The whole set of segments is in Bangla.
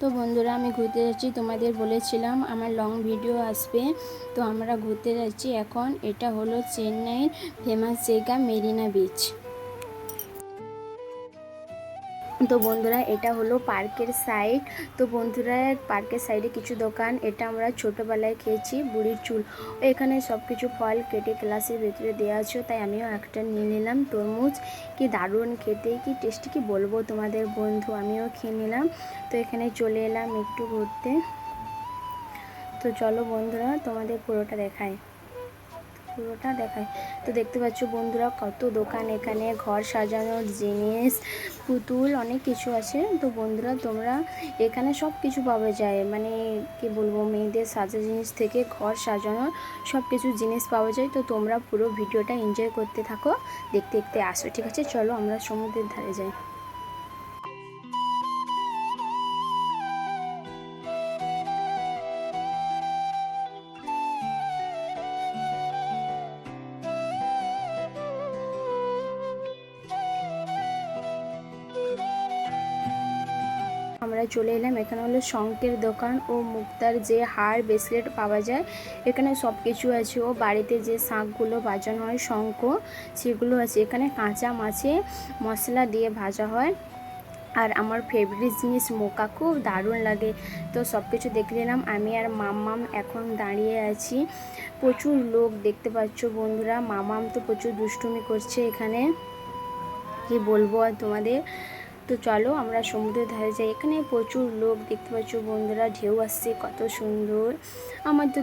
তো বন্ধুরা, আমি ঘুরতে যাচ্ছি, তোমাদের বলেছিলাম আমার লং ভিডিও আসবে। তো আমরা ঘুরতে যাচ্ছি এখন, এটা হলো চেন্নাইয়ের ফেমাস জায়গা মেরিনা বিচ তো বন্ধুরা, এটা হলো পার্কের সাইড তো বন্ধুরা, পার্কের সাইডে কিছু দোকান, এটা আমরা ছোটোবেলায় খেয়েছি, বুড়ির চুল। এখানে সব কিছু ফল কেটে ক্লাসের ভেতরে দেওয়া আছে, তাই আমিও একটা নিয়ে নিলাম তরমুজ। কি দারুণ খেতে, কি টেস্টি কি বলব তোমাদের বন্ধু, আমিও খেয়ে নিলাম। তো এখানে চলে এলাম একটু ঘুরতে। তো চলো বন্ধুরা, তোমাদের পুরোটা দেখায় পুরোটা দেখায়। তো দেখতে পাচ্ছ বন্ধুরা কত দোকান এখানে, ঘর সাজানোর জিনিস, পুতুল, অনেক কিছু আছে। তো বন্ধুরা তোমরা এখানে সব কিছু পাওয়া যায়। মানে কি বলব, মেয়েদের সাজা জিনিস থেকে ঘর সাজানোর সব কিছু জিনিস পাওয়া যায়। তো তোমরা পুরো ভিডিওটা এনজয় করতে থাকো, দেখতে দেখতে আসো। ঠিক আছে, চলো আমরা সমুদ্রের ধারে যাই। আমরা চলে এলাম। এখানে হলো শঙ্কের দোকান ও মুক্তার যে হার ব্রেসলেট পাওয়া যায়। এখানে সব কিছু আছে ও বাড়িতে যে শাঁখগুলো বাজানো হয়, শঙ্খ, সেগুলো আছে। এখানে কাঁচা মাছে মশলা দিয়ে ভাজা হয়। আর আমার ফেভারিট জিনিস মোকা, খুব দারুণ লাগে। তো সব কিছু দেখে নিলাম। আমি আর মাম্মাম এখন দাঁড়িয়ে আছি। প্রচুর লোক দেখতে পাচ্ছ বন্ধুরা। মামাম তো প্রচুর দুষ্টুমি করছে এখানে। কি বলব আর তোমাদের? তো চলো আমরা সমুদ্রের ধারে যাই। এখানে প্রচুর লোক দেখতে পাচ্ছ বন্ধুরা, ঢেউ আসছে, কত সুন্দর। আমার তো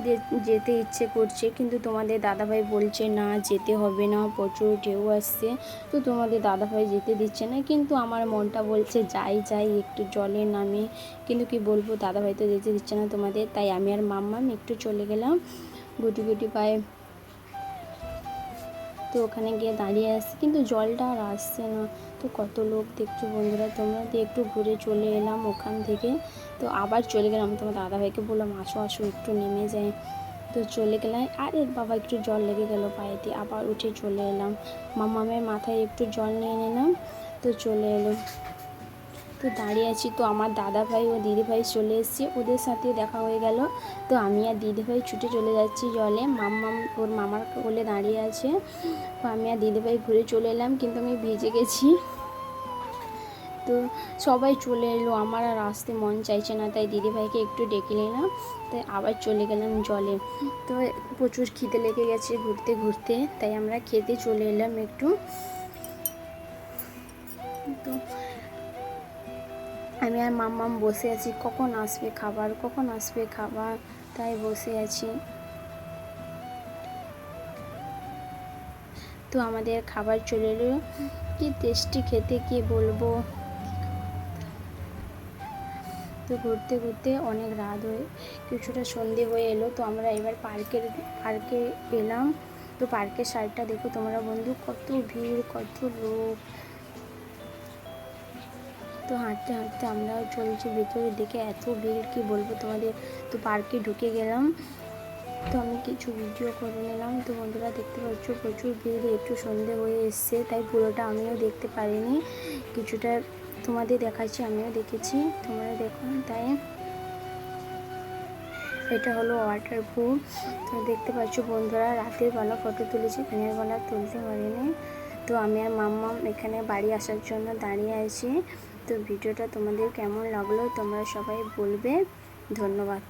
যেতে ইচ্ছে করছে, কিন্তু তোমাদের দাদাভাই বলছে না, যেতে হবে না, প্রচুর ঢেউ আসছে। তো তোমাদের দাদাভাই যেতে দিচ্ছে না, কিন্তু আমার মনটা বলছে যাই যাই, একটু জলে নামে। কিন্তু কি বলব, দাদাভাই তো যেতে দিচ্ছে না তোমাদের, তাই আমি আর মাম্মাম একটু চলে গেলাম। গুটি গুটি পায়ে তো ওখানে গিয়ে দাঁড়িয়ে আসছি, কিন্তু জলটা আর আসছে না। তো কত লোক দেখছ বন্ধুরা? তোমরা তো একটু ঘুরে চলে এলাম ওখান থেকে। তো আবার চলে গেলাম তোমার দাদাভাইকে বললাম, আসো আসো, একটু নেমে যাই। তো চলে গেলাম। আরে বাবা, একটু জল লেগে গেল পায়েতে, আবার উঠে চলে এলাম। মামামের মাথায় একটু জল নিয়ে নিলাম, তো চলে এলো। তো দাঁড়িয়ে আছি, তো আমার দাদা ভাই ও দিদি ভাই চলে এসেছে, ওদের সাথে দেখা হয়ে গেল। তো আমি আর দিদি ভাই ছুটে চলে যাচ্ছি জলে। মাম্মাম ওর মামার কোলে দাঁড়িয়ে আছে। তো আমি আর দিদি ভাই ঘুরে চলে এলাম, কিন্তু আমি ভেজে গেছি। তো সবাই চলে এলো, আমার আর আসতে মন চাইছে না, তাই দিদিভাইকে একটু ডেকে নিলাম। তাই আবার চলে গেলাম জলে। তো প্রচুর খিদে লেগে গেছে ঘুরতে ঘুরতে, তাই আমরা খেতে চলে এলাম একটু। তো আমি আর মাম্মাম বসে আছি। কখন আসবে খাবার? কখন আসবে খাবার? তাই বসে আছি। তো আমাদের খাবার চলে এলো। কি টেস্টি খেতে, কি বলব? তো ঘুরতে ঘুরতে অনেক রাত হয়ে, কিছুটা সন্ধে হয়ে এলো। তো আমরা এবার পার্কের পার্কে এলাম। তো পার্কের সাইডটা দেখো তোমরা বন্ধু, কত ভিড়, কত লোক। তো হাঁটতে হাঁটতে আমরাও চলছি ভিতরের দিকে। এত ভিড়, কি বলব তোমাদের? তো পার্কে ঢুকে গেলাম। তো আমি কিছু ভিডিও করে নিলাম। তো বন্ধুরা দেখতে পাচ্ছ, প্রচুর ভিড়, একটু সন্ধে হয়ে এসছে, তাই পুরোটা আমিও দেখতে পারিনি। কিছুটা তোমাদের দেখাচ্ছি, আমিও দেখেছি। তোমরা দেখো তাই। এটা হলো ওয়াটার তো দেখতে পাচ্ছ বন্ধুরা, রাতের বেলা ফটো তুলেছি দিনের বেলা তুলতে পারিনি। তো আমি আর মাম্মাম এখানে বাড়ি আসার জন্য দাঁড়িয়ে আছি। তো ভিডিওটা তোমাদের কেমন লাগল তোমরা সবাই বলবে। ধন্যবাদ।